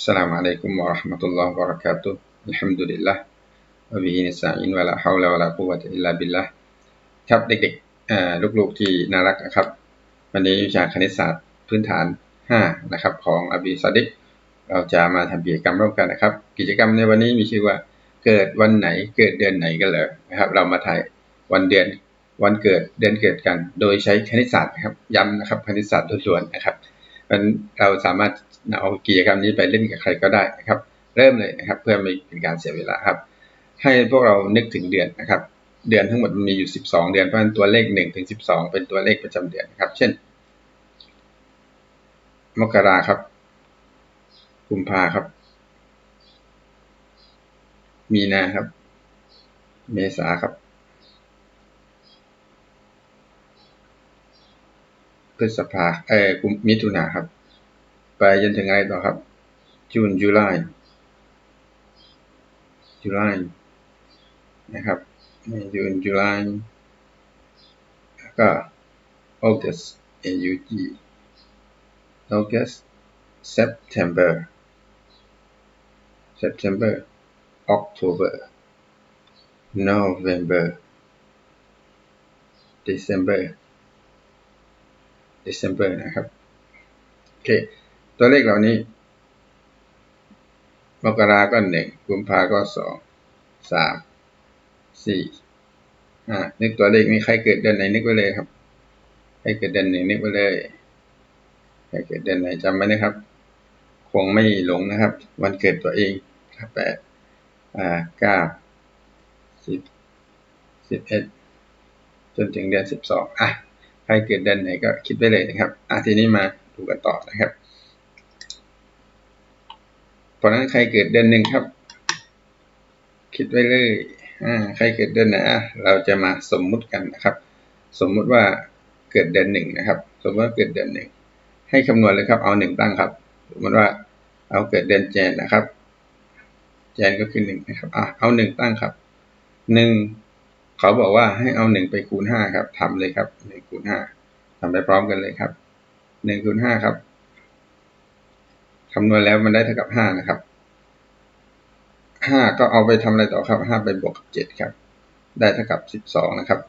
Assalamualaikum warahmatullahi wabarakatuh Alhamdulillah วบีนิสาอินวะละฮาวละวะละกุวะอิลลาบิลละครับเด็กๆลูกๆที่น่ารักนะครับ วันนี้วิชาคณิตศาสตร์พื้นฐาน 5 นะครับ ของอบีซาดิกเราจะมาทำกิจกรรมร่วมกันนะครับ กิจกรรมในวันนี้มีชื่อว่าเกิดวันไหนเกิดเดือนไหนกันเลยนะครับ เรามาถ่ายวันเดือนวันเกิดเดือนเกิดกัน โดยใช้คณิตศาสตร์นะครับย้ำนะครับคณิตศาสตร์ล้วนๆนะครับ มันเราสามารถเอากิจกรรมนี้ไปเล่นกับใครก็ได้นะครับ เริ่มเลยนะครับ เพื่อไม่เป็นการเสียเวลาครับ ให้พวกเรานึกถึงเดือนนะครับ เดือนทั้งหมดมันมีอยู่ 12 เดือนเพราะฉะนั้นตัวเลข1ถึง12 เป็นตัวเลขประจำเดือนนะครับ เช่น มกราครับกุมภาครับ มีนาครับ เมษาครับ พฤษภาเอ่อกุมมิถุนาครับ ไปจนถึงอะไรต่อครับจูนจุลายจุลายนะครับจูนจุลายแล้วก็ August A U G August September September October November December December นะครับโอเคตัวเลขเหล่านี้ มกราก็หนึ่งกุมภาก็สองสามสี่ห้านึกตัวเลขนี้ใครเกิดเดือนไหนนึกไว้เลยครับ ใครเกิดเดือนหนึ่งนึกไว้เลยใครเกิดเดือนไหนจำไว้นะครับ คงไม่หลงนะครับ วันเกิดตัวเองแปดอ่าเก้าสิบสิบเอ็ดจนถึงเดือนสิบสองอะ รเกิดเดือนไหนก็คิดไว้เลยนะครับอะทีนี้มาดูกันต่อนะครับเพราะนั้นใครเกิดเดือนหนึ่งครับ คิดไว้เลยอ่าใครเกิดเดือนไหนอะเราจะมาสมมุติกันนะครับ สมมุติว่าเกิดเดือนหนึ่งนะครับ สมมติว่าเกิดเดือนหนึ่งให้คำนวณเลยครับเอาหนึ่งตั้งครับ สมมติว่าเอาเกิดเดือนแจนนะครับ แจนก็คือหนึ่งนะครับอะเอาหนึ่งตั้งครับหนึ่ง เขาบอกว่าให้เอาหนึ่งไปคูณห้าครับทำเลยครับหนึ่งคูณห้าทำไปพร้อมกันเลยครับหนึ่งคูณห้าครับคำนวณแล้วมันได้เท่ากับห้านะครับห้าก็เอาไปทำอะไรต่อครับห้าไปบวกกับเจ็ดครับ ได้เท่ากับสิบสองนะครับ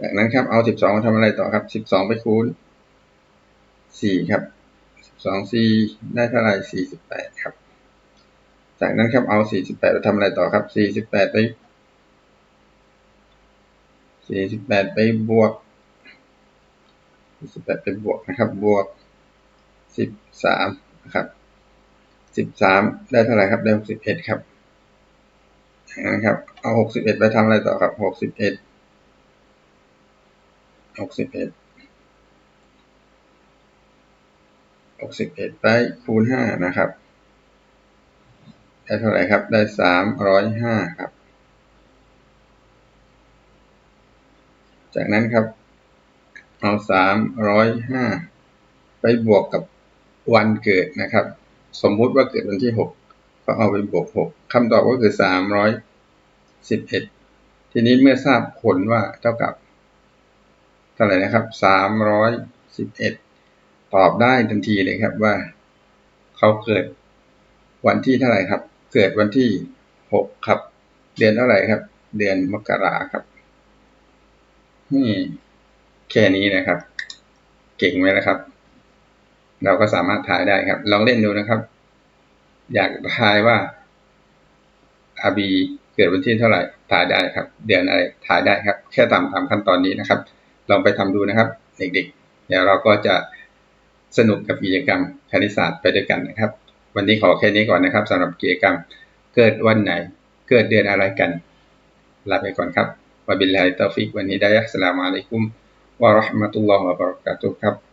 จากนั้นครับเอาสิบสองมาทำอะไรต่อครับสิบสองไปคูณสี่ครับสิบสองสี่ได้เท่าไหร่สี่สิบแปดครับ จากนั้นครับเอาสี่สิบแปดไปทำอะไรต่อครับสี่สิบแปดไป สี่สิบแปดไปบวกสี่สิบแปดไปบวกนะครับ บวกสิบสามนะครับสิบสามได้เท่าไหร่ครับ ได้หกสิบเอ็ดครับนะครับ เอาหกสิบเอ็ดไปทำอะไรต่อครับหกสิบเอ็ดหกสิบเอ็ดหกสิบเอ็ดไปคูณห้านะครับ ได้เท่าไหร่ครับ ได้สามร้อยห้าครับ จากนั้นครับ เอาสามร้อยห้าไปบวกกับวันเกิดนะครับ สมมุติว่าเกิดวันที่หกก็เอาไปบวกหกคำตอบก็คือสามร้อยสิบเอ็ดทีนี้เมื่อทราบผลว่าเท่ากับเท่าไหร่นะครับสามร้อยสิบเอ็ดตอบได้ทันทีเลยครับว่า เขาเกิดวันที่เท่าไหร่ครับ เกิดวันที่หกครับ เดือนเท่าไหร่ครับ เดือนมกราครับ นี่แค่นี้นะครับ เก่งไหมนะครับ เราก็สามารถถ่ายได้ครับ ลองเล่นดูนะครับ อยากถ่ายว่าอาบีเกิดวันที่เท่าไหร่ถ่ายได้ครับ เดือนอะไรถ่ายได้ครับ แค่ตามตามขั้นตอนนี้นะครับ ลองไปทำดูนะครับ เด็กๆเดี๋ยวเราก็จะสนุกกับกิจกรรมคณิตศาสตร์ไปด้วยกันนะครับ วันนี้ขอแค่นี้ก่อนนะครับสำหรับกิจกรรมเกิดวันไหน เกิดเดือนอะไรกันลาไปก่อนครับ วะบิลลาฮิ